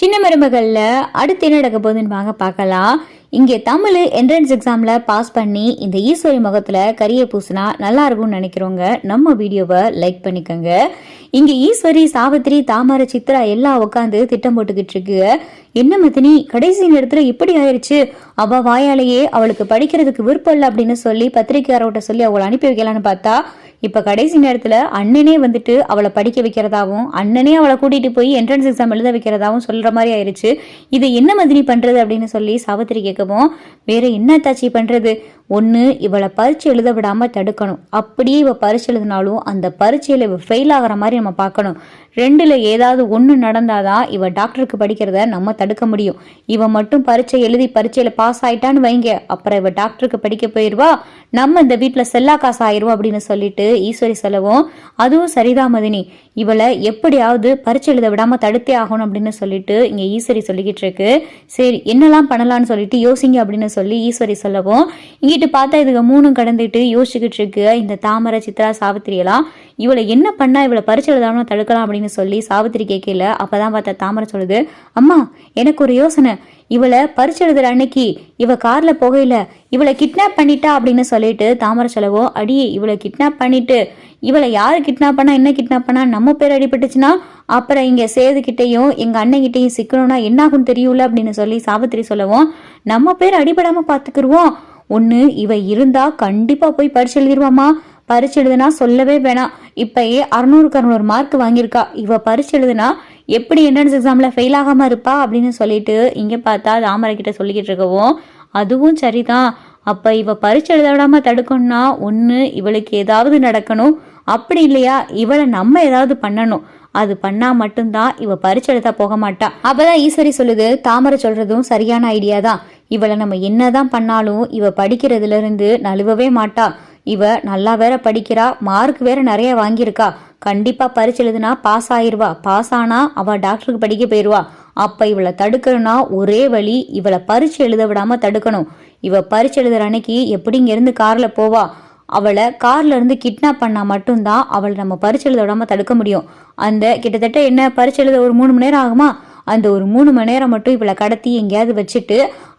சின்ன மருமகளில் அடுத்து என்ன நடக்க போகுதுன்னு வாங்க பார்க்கலாம். இங்கே தமிழ் என்ட்ரன்ஸ் எக்ஸாமில் பாஸ் பண்ணி இந்த ஈஸ்வரி முகத்தில் கரியை பூசினா நல்லா இருக்கும்னு நினைக்கிறவங்க நம்ம வீடியோவை லைக் பண்ணிக்கோங்க. இங்கே ஈஸ்வரி சாவித்திரி தாமரை சித்ரா எல்லாம் உட்காந்து திட்டம் போட்டுக்கிட்டு இருக்கு. என்ன மதினி கடைசி நேரத்தில் இப்படி ஆயிடுச்சு அவள் வாயாலேயே அவளுக்கு படிக்கிறதுக்கு விருப்பம் இல்லை அப்படின்னு சொல்லி பத்திரிக்கையாரோட்ட சொல்லி அவளை அனுப்பி வைக்கலான்னு பார்த்தா இப்போ கடைசி நேரத்தில் அண்ணனே வந்துட்டு அவளை படிக்க வைக்கிறதாவும் அண்ணனே அவளை கூட்டிகிட்டு போய் என்ட்ரன்ஸ் எக்ஸாம் எழுத வைக்கிறதாவும் சொல்கிற மாதிரி ஆயிடுச்சு இது என்ன மாதிரி பண்ணுறது அப்படின்னு சொல்லி சாவித்திரி கேட்கவும் வேற என்ன தாச்சி பண்ணுறது ஒன்று இவளை பரீட்சை எழுத விடாமல் தடுக்கணும். அப்படியே இவள் பரீட்சை எழுதினாலும் அந்த பரீட்சையில் இவள் ஃபெயில் ஆகிற மாதிரி நம்ம பார்க்கணும். ரெண்டில் ஏதாவது ஒன்று நடந்தாதான் இவள் டாக்டருக்கு படிக்கிறத நம்ம தடுக்க முடியும். இவன் மட்டும் பரீட்சை எழுதி பரீட்சையில் பாஸ் ஆயிட்டான்னு வைங்க. அப்புறம் இவள் டாக்டருக்கு படிக்க போயிடுவா நம்ம இந்த வீட்டில் செல்லா காசு ஆயிடுவோம் அப்படின்னு சொல்லிட்டு ஈஸ்வரி சொல்லவும் அதுவும் சரிதான் மதினி. இவளை எப்படியாவது பரீட்சை எழுத விடாமல் தடுத்தே ஆகணும் அப்படின்னு சொல்லிட்டு இங்கே ஈஸ்வரி சொல்லிக்கிட்டு இருக்கு. சரி என்னெல்லாம் பண்ணலான்னு சொல்லிட்டு யோசிங்க அப்படின்னு சொல்லி ஈஸ்வரி சொல்லவும் இங்கே பார்த்தா இதுக்கு மூணும் கடந்துட்டு யோசிச்சுக்கிட்டு இருக்கு இந்த தாமரை சித்ரா சாவித்திரி எல்லாம் இவளை என்ன பண்ணா இவளை பரிச்சு எழுதாமல் தடுக்கலாம் அப்படின்னு சொல்லி சாவித்திரி கேட்கல. அப்பதான் பார்த்தா தாமரை சொல்லுது அம்மா எனக்கு ஒரு யோசனை. இவளை பரிச்சு எழுதுற அன்னைக்கு இவ கார்ல புகையில இவளை கிட்னாப் பண்ணிட்டா அப்படின்னு சொல்லிட்டு தாமரை செலவோ அடி இவளை கிட்னாப் பண்ணிட்டு இவளை யாரு கிட்னாப் பண்ணா என்ன கிட்னாப் பண்ணா? நம்ம பேர் அடிபட்டுச்சுன்னா அப்புறம் இங்க சேதுகிட்டையும் எங்க அண்ணன்கிட்டையும் சிக்கணும்னா என்னாகும் தெரியும்ல? அப்படின்னு சொல்லி சாவித்திரி சொல்லவும் நம்ம பேர் அடிபடாம பாத்துக்கிருவோம். ஒன்று இவ இருந்தா கண்டிப்பா போய் பரிசு எழுதிருவாமா பரிசு எழுதுனா சொல்லவே வேணாம். இப்பயே அறுநூறுக்கு அறுநூறு மார்க் வாங்கியிருக்கா. இவ பரிசு எழுதுனா எப்படி என்ட்ரன்ஸ் எக்ஸாமில் ஃபெயில் ஆகாம இருப்பா அப்படின்னு சொல்லிட்டு இங்கே பார்த்தா தாமரை கிட்ட சொல்லிக்கிட்டு இருக்கவும் அதுவும் சரிதான். அப்போ இவ பரிசு எழுத விடாம தடுக்கணும்னா ஒன்று இவளுக்கு ஏதாவது நடக்கணும். அப்படி இல்லையா? இவளை நம்ம ஏதாவது பண்ணணும். அது பண்ணா மட்டும்தான் இவ பரிச்சு எழுத போக மாட்டா. அப்பதான் ஈஸ்வரி சொல்லுது தாமரை சொல்றதும் சரியான ஐடியா தான். இவளை நம்ம என்னதான் பண்ணாலும் இவ படிக்கிறதுல இருந்து நழுவவே மாட்டா. இவ நல்லா வேற படிக்கிறா மார்க் வேற நிறைய வாங்கியிருக்கா. கண்டிப்பா பரிசு எழுதுனா பாஸ் ஆயிருவா. பாஸ் ஆனா அவ டாக்டருக்கு படிக்க போயிருவா. அப்ப இவளை தடுக்கணும்னா ஒரே வழி இவளை பரிச்சு எழுத விடாம தடுக்கணும். இவ பரிச்சு எழுதுற அன்னைக்கு எப்படி இருந்து கார்ல போவா? அவளை கார்ல இருந்து கிட்னாப் பண்ணா மட்டும்தான் அவளை நம்ம பரிச்சு எழுத விடாம தடுக்க முடியும். அந்த கிட்டத்தட்ட என்ன பரிச்சு எழுத ஒரு மூணு மணி நேரம் ஆகுமா? அந்த ஒரு மூணு மணி நேரம் மட்டும் இவளை கடத்தி எங்கேயாவது வச்சுட்டு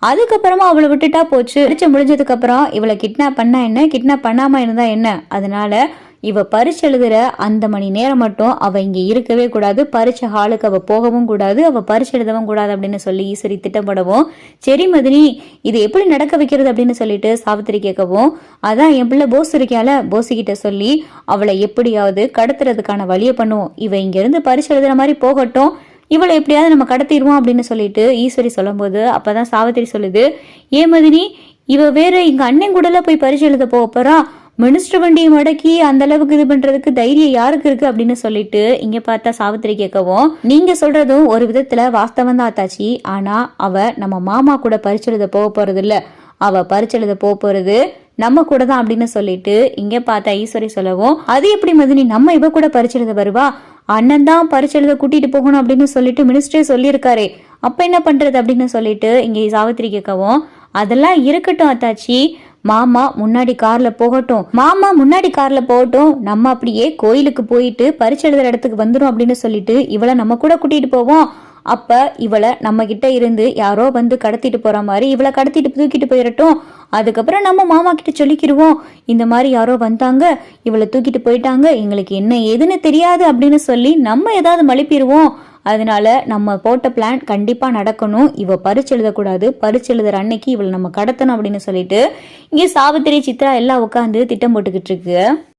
அதுக்கப்புறமா அவளை விட்டுட்டா போச்சு. பரீட்சை முடிஞ்சதுக்கப்புறம் இவளை கிட்னாப் பண்ணா என்ன? கிட்னாப் பண்ணாமல் இருந்தா என்ன? அதனால இவ பரிச்சு எழுதுற அந்த மணி நேரம் மட்டும் அவ இங்க இருக்கவே கூடாது. பரிச்சை ஹாலுக்கு அவ போகவும் கூடாது. அவ பரிச்சு எழுதவும் கூடாது அப்படின்னு சொல்லி ஈஸ்வரி திட்டப்படவும் சரி மதினி இது எப்படி நடக்க வைக்கிறது? அப்படின்னு சொல்லிட்டு சாவித்திரி கேட்கவும் அதான் என் பிள்ளை போஸ் இருக்கியால? போசிக்கிட்ட சொல்லி அவளை எப்படியாவது கடத்துறதுக்கான வழியை பண்ணுவோம். இவ இங்க இருந்து பரிச்சு எழுதுற மாதிரி போகட்டும். இவளை எப்படியாவது நம்ம கடத்திடுவோம் அப்படின்னு சொல்லிட்டு ஈஸ்வரி சொல்லும்போது அப்பதான் சாவித்திரி சொல்லுது ஏ மதினி இவ வேற எங்க அண்ணன் கூடலாம் போய் பரிசு எழுத போக போறா? மினிஸ்டர் வண்டியை மடக்கி அந்த அளவுக்கு இது பண்றதுக்கு தைரியம் யாருக்கு இருக்கு? அப்படின்னு சொல்லிட்டு இங்க பார்த்தா சாவித்திரி கேட்கவும் நீங்க சொல்றதும் ஒரு விதத்துல வாஸ்தவம் தான் ஆத்தாச்சி ஆனா அவ நம்ம மாமா கூட பரிசு எழுத போக போறது இல்ல அவ பரிச்செழுத எழுத போக போறது நம்ம கூட தான் அப்படின்னு சொல்லிட்டு இங்க பார்த்தா ஈஸ்வரி சொல்லவும் அது எப்படி மதினி? நம்ம இவ கூட பரிசு எழுத வருவா? அண்ணன் தான் பரிசு எழுத கூட்டிட்டு போகணும் அப்படின்னு சொல்லிட்டு மினிஸ்டரே சொல்லியிருக்காரே. அப்ப என்ன பண்றது அப்படின்னு சொல்லிட்டு இங்கே சாவித்திரி கேட்கவும் அதெல்லாம் இருக்கட்டும் அத்தாச்சி. மாமா முன்னாடி கார்ல போகட்டும். மாமா முன்னாடி கார்ல போகட்டும். நம்ம அப்படியே கோயிலுக்கு போயிட்டு பரிசெழுதுற இடத்துக்கு வந்துடும் அப்படின்னு சொல்லிட்டு இவளை நம்ம கூட கூட்டிட்டு போவோம். அப்போ இவளை நம்ம இருந்து யாரோ வந்து கடத்திட்டு போகிற மாதிரி இவளை கடத்திட்டு தூக்கிட்டு போயிடட்டும் அதுக்கப்புறம் நம்ம மாமா கிட்ட சொல்லிக்கிடுவோம் இந்த மாதிரி யாரோ வந்தாங்க இவளை தூக்கிட்டு போயிட்டாங்க எங்களுக்கு என்ன ஏதுன்னு தெரியாது அப்படின்னு சொல்லி நம்ம ஏதாவது மழுப்பிடுவோம் அதனால நம்ம போட்ட பிளான் கண்டிப்பாக நடக்கணும். இவ பரிச்சு எழுதக்கூடாது. பரிச்சு எழுதுற அன்னைக்கு இவளை நம்ம கடத்தணும் அப்படின்னு சொல்லிட்டு இங்கே சாவித்திரி சித்ரா எல்லாம் உட்காந்து திட்டம் போட்டுக்கிட்டு இருக்கு.